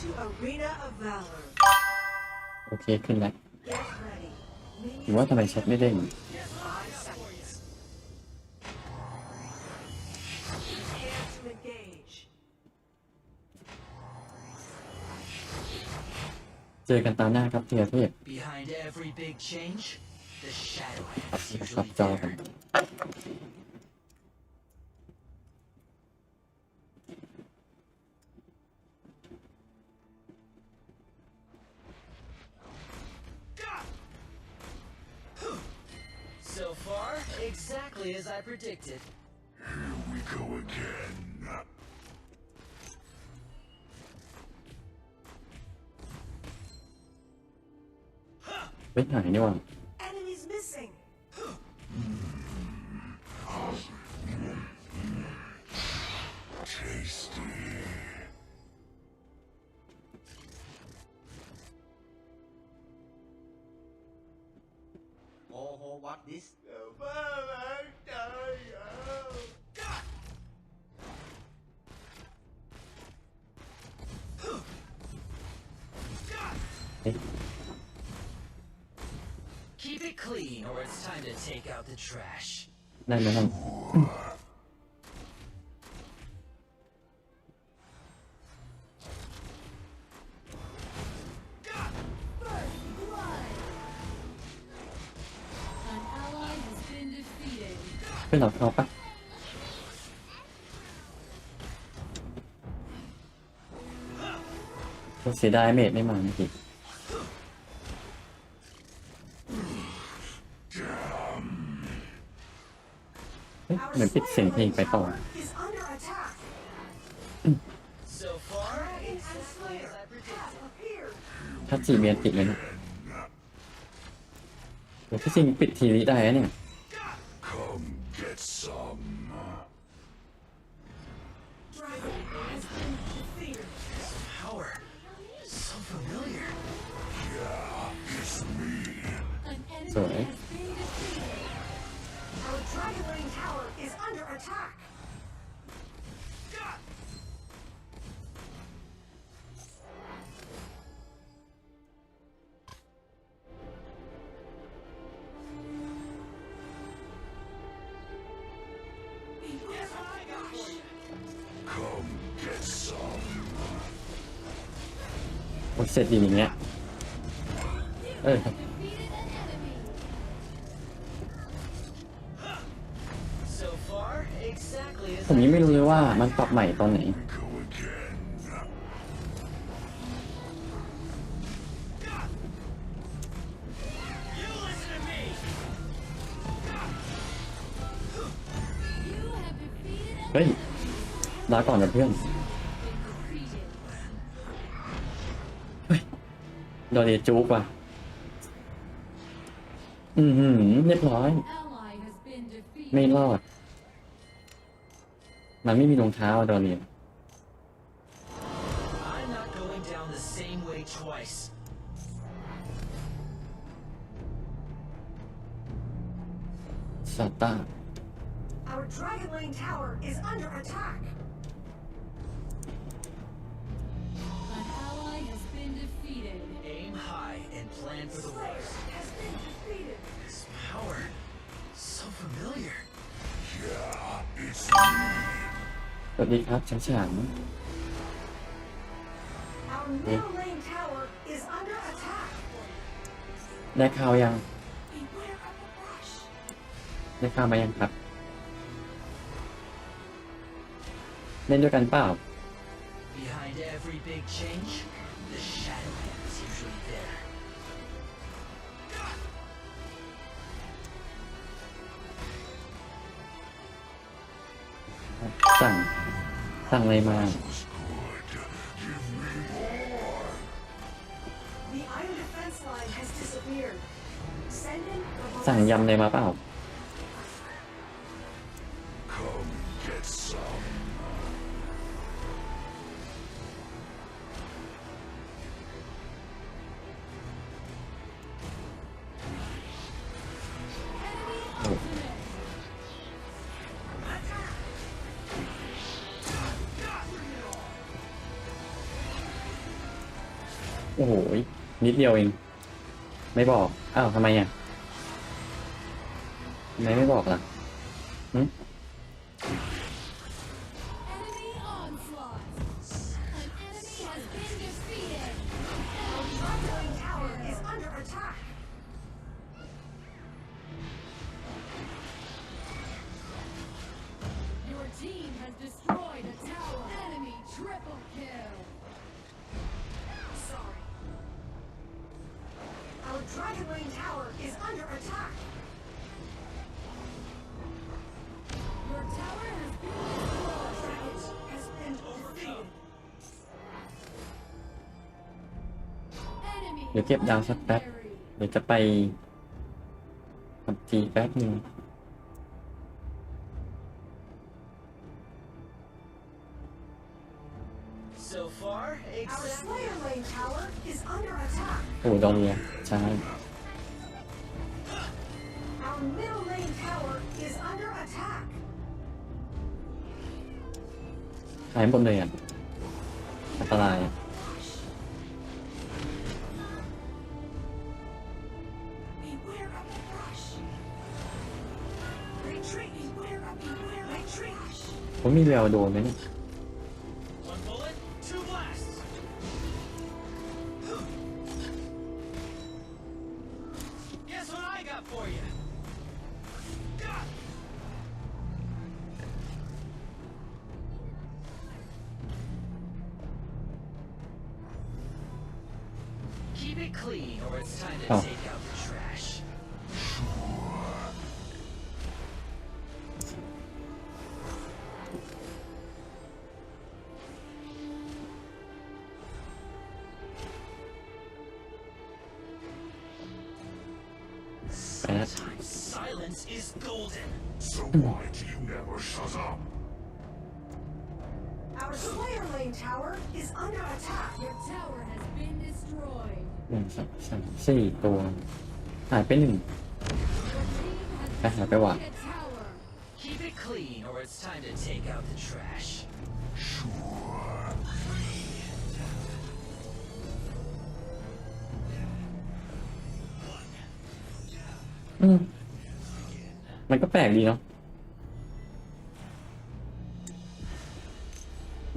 to Arena of Valor. โอเคขึ้นแล้ว Get ready. หรือว่าทำไมแชทไม่เด้ง Five seconds. Prepare to engage. เจอกันตามหน้าครับเทียเทพ Behind every big change, the shadow ปรับ is ปรับ usually จอกัน Exactly as I predicted. Here we go again. Wait, no, nhưng Keep it clean, or it's time to take out the trash. ได้ไหมครับ An ally has been defeated. เพื่อน เราเข้าปะเสียดายเมดไม่มาเมื่อกี้เฮ้ย Our เหมือนปิดเสียงเพลงไปต่อ ถ้าจีเมียนติดเลยนะเดี๋ยวที่จริงปิดทีนี้ได้นะเนี่ย เสร็จดีอย่างเงี้ย เออผมยังไม่รู้เลยว่ามันปรับใหม่ตอนไหน เฮ้ยลาก่อนนะเพื่อน โดนเดจุกว่ะ อือหือเรียบร้อย ไม่รอด มันไม่มีรองเท้าโดนเดีย วัสดีครับฉันฉาง Our Middle Lane Tower is under attack. ได้ข่าวยัง Beware of the brush. ได้ข่าวมายังครับ เล่นด้วยกันเปล่า Behind every big change, the shadow is usually there. สั่ง สั่งอะไรมา good. Give me more. The iron defense line has disappeared. Send in the สั่งยำอะไรมาเปล่า โอ้โห นิดเดียวเอง ไม่บอก อ้าวทำไมอะทำไมไม่บอกล่ะ เดี๋ยวเก็บดาวสักแป๊บ legendary. เดี๋ยวจะไปทำจีแป๊บหนึ่ง So far, Our exactly. Slayer Lane Tower is under attack. โอ้โหดองเรียใช่ หายหมดเลยอะอันตรายอะ Beware of the brush. Retreat. Beware of beware. Retreat. ผมมีแววโดนไหมเนี่ย Oh. Sometimes silence is golden. So why do you never shut up? Our Slayer Lane tower is under attack. Your tower has been destroyed. หนึ่งสองสามสี่ตัวหายไปหนึ่ง Your team has ไปหายไปว่ะ destroyed a tower. Keep it clean, or it's time to take out the trash. อืมมันก็แปลกดีเนาะ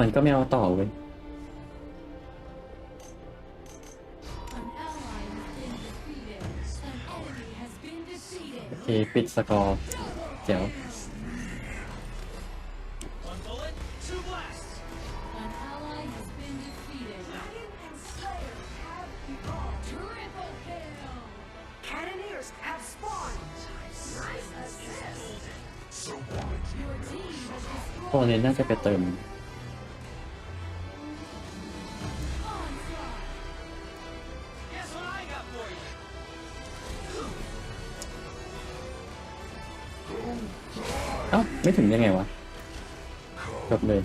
มันก็ไม่เอาต่อเว้ย เคปิดสกอร์เจ๋วพวกนี้น่าจะไปเติม ไม่ถึงยังไงวะจบเลย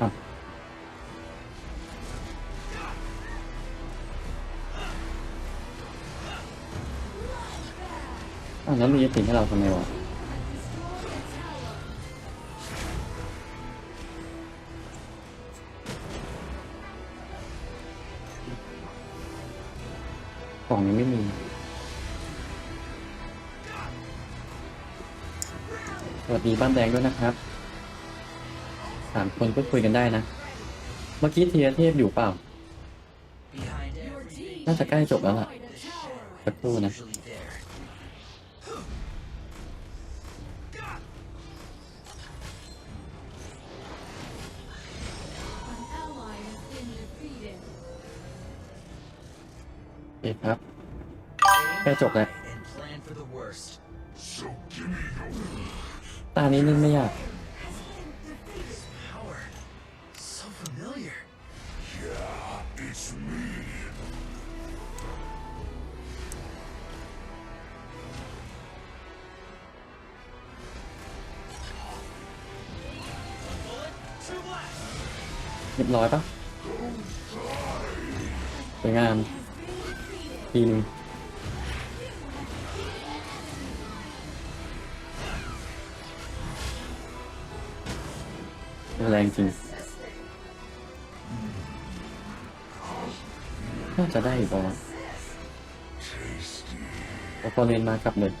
อะแล้วมีสิ่งดให้เราทำไมวะ ดีบ้านแดงด้วยนะครับสามคนก็คุยกันได้นะ เมื่อกี้เทียเทพอยู่เปล่า น่าจะใกล้จบแล้วล่ะสักครู่นะ usually there. An ally has been defeated. โอคครับใกล้จบแล้ว ตานี้เล่นไม่ยาก เรียบร้อยปะสวยงาม ทีนึง แรงจริง น่าจะได้บอีกประมาณ Tasty. โอปอเนนมากับเลย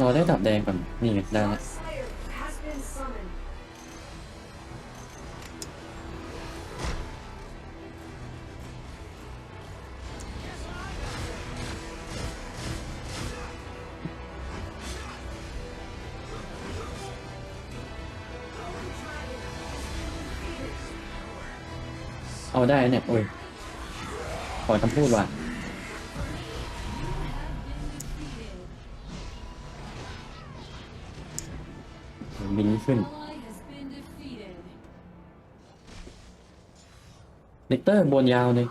รอได้ดับแดงก่อน นี่ได้แล้ว เอาได้เนี่ยโอ้ยขอคำพูดว่ะบินขึ้นนิกเตอร์บนยาวเลย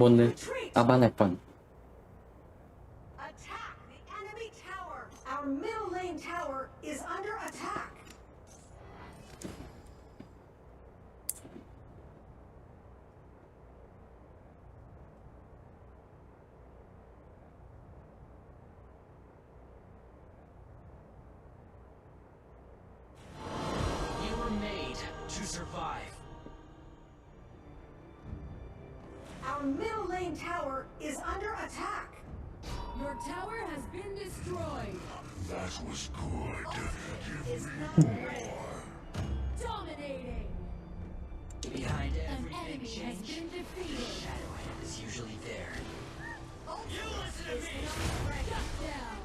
บนเลย เอาบ้านแหลกก่อน Our middle lane tower is under attack. middle lane tower is under attack. Your tower has been destroyed. That was good. Is not ready. Dominating. Behind An every big enemy has change, been the defeated. shadow hand is usually there. You listen to me! Shut down.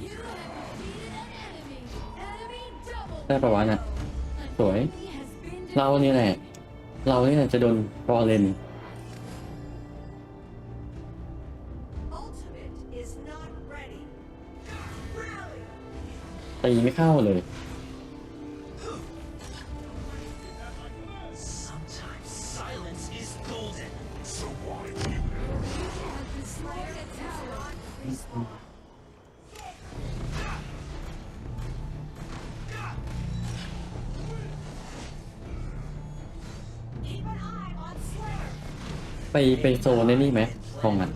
You have defeated an enemy. Enemy double ได้ประวัติน่ะ An สวย enemy has been เรานี่แหละ เรานี่แหละจะโดนบอลเลน Ultimate is not ready. Rally. ตีไม่เข้าเลย Sometimes silence is golden. So why do you has destroyed a tower. Respawn. ไปโซนในนี่ไหมคงอะ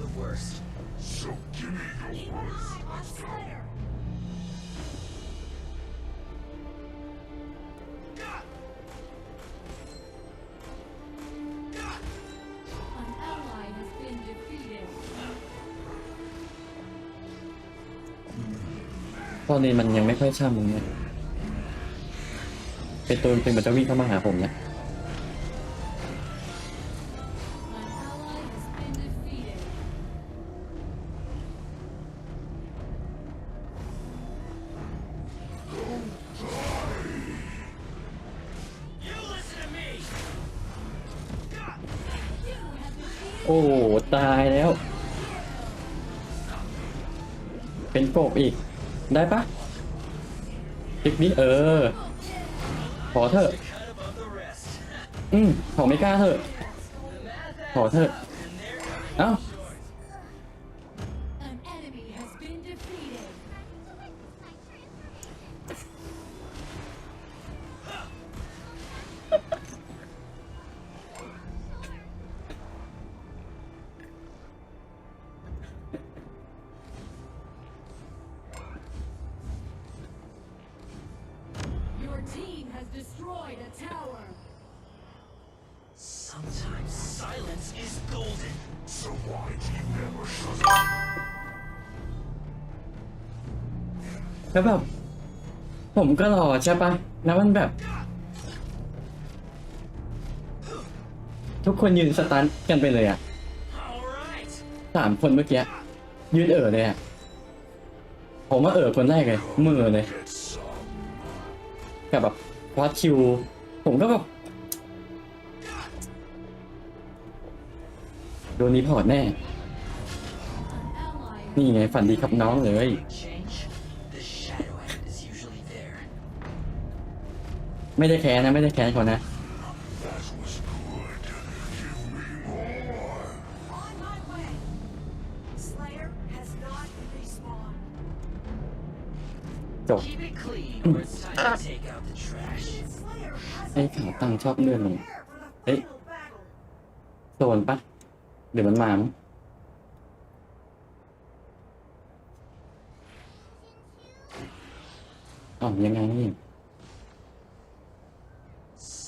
ตอนนี้มันยังไม่ค่อยช่ำเนี่ยเป็นตัวเป็นบัตเตอรี่เข้ามาหาผมนะ บอีก ได้ปะคลิกนี้เออ ขอเถอะ อืมขอไม่กล้าเถอะ ขอเถอะ เอ้า แล้วแบบผมก็รอใช่ปะแล้วมันแบบ ทุกคนยืนสตันกันไปเลยอะ All right. สามคนเมื่อกี้ยืนเอ่อเลยอะผมว่าเอ่อคนแรกเลยมือเลย Get some. กับแบบวัดคิว ผมก็แบบโดนนี้พอร์ตแน่ An ally นี่ไงฝันดีครับน้องเลย ไม่ได้แค้นนะไม่ได้แค้นเขานะ That was good. Give me more. On my way. Slayer has not respawned. จบ Keep it clean, or it's time to take out the trash. Slayer has ไอ้ขาวตังชอบเลื่อนลง prepare for the Hey. final battle. โซนปะเดี๋ยวมันมามั้งอ๋อยังไงนี่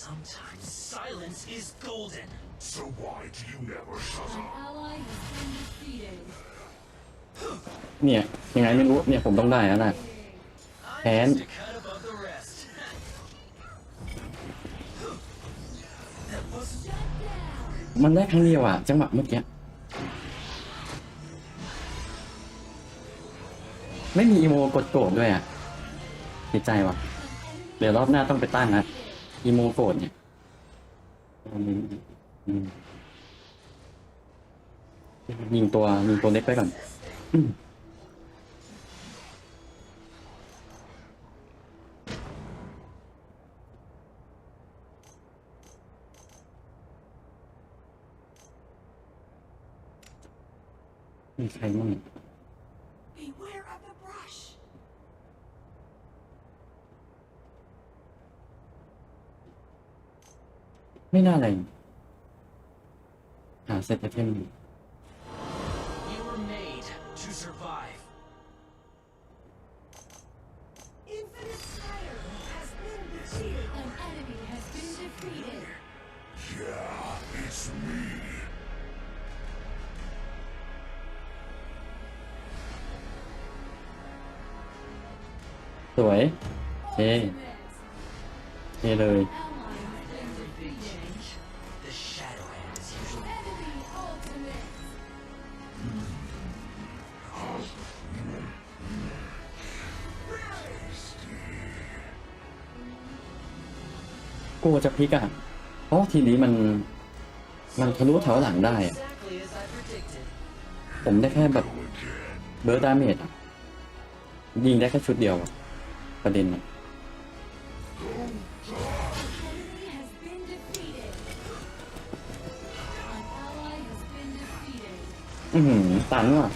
Sometimes silence is golden. So why do you never shut An up? ally has been defeated. เนี่ยยังไงไม่รู้เนี่ยผมต้องได้แล้วนะ I'm And- just a cut above the rest. that wasn't Shut down. มันได้ครั้งเดียวอะจังหวะเมื่อกี้ไม่มีอีโมกดโกรธด้วยอะเสียใจว่ะเดี๋ยวรอบหน้าต้องไปตั้งนะอีโมโกรธเนี่ยอืมอืม ยิงตัวยิงตัวเล็กไปก่อนอืมมีใครมั่ง Beware of the brush. ไม่น่าอะไรหาเซตเทม You were made to survive. Infinite Slayer has been defeated. An enemy has been defeated. Yeah, it's me. สวยเท่เท่เลย กูจะพลิกอะเพราะทีนี้มัน มันทะลุแถวหลังได้ ผมได้แค่แบบเบิร์ดดาเมจยิงได้แค่ชุดเดียวประเด็นอะ Enemy has been defeated. An ally has been defeated. อือหือตันว่ะ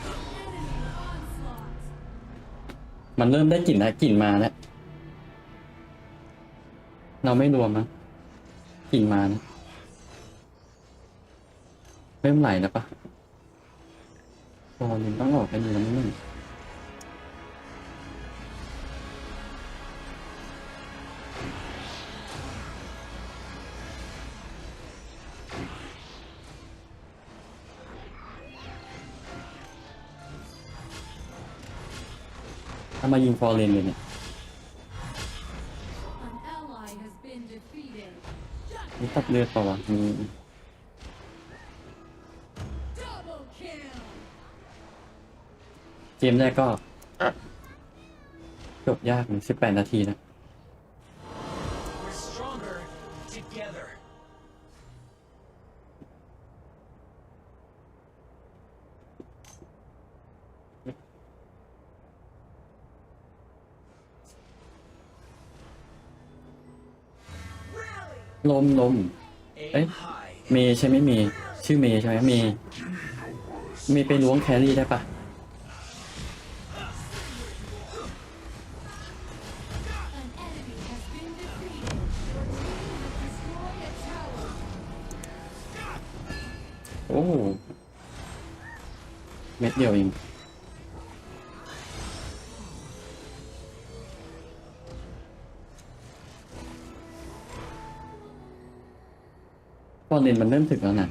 มันเริ่มได้กลิ่นแล้วกลิ่นมาแล้ว เราไม่รวมนะ กลิ่นมานะเริ่มไหลแล้วปะโอ้ยต้องออกไปดูแล้วนี่ถ้ามายิงฟอร์เรนเลยเนี่ย มีตัดเลือดเปล่าวะมี Double kill. เกมแรกก็จบยากเลยสิบแปดนาทีนะ ลมลมเอ้ยเมย์ใช่ไหมเมย์ชื่อเมย์ใช่ไหมเมย์เมย์ไปล้วงแครี่ได้ปะโอ้เม็ดเดียวเอง เรนมันเริ่มถึงแล้วนะ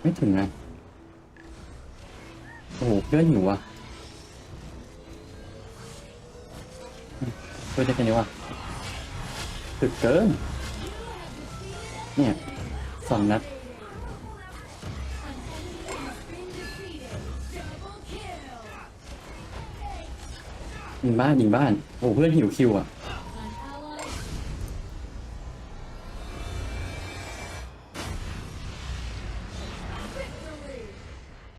ไม่ถึงนะ โอ้โหเพื่อนหิวอะช่วยได้แค่นี้วะถึกเกิน เนี่ยสองนัด ยิงบ้านยิงบ้าน โอ้เพื่อนหิวคิวอะ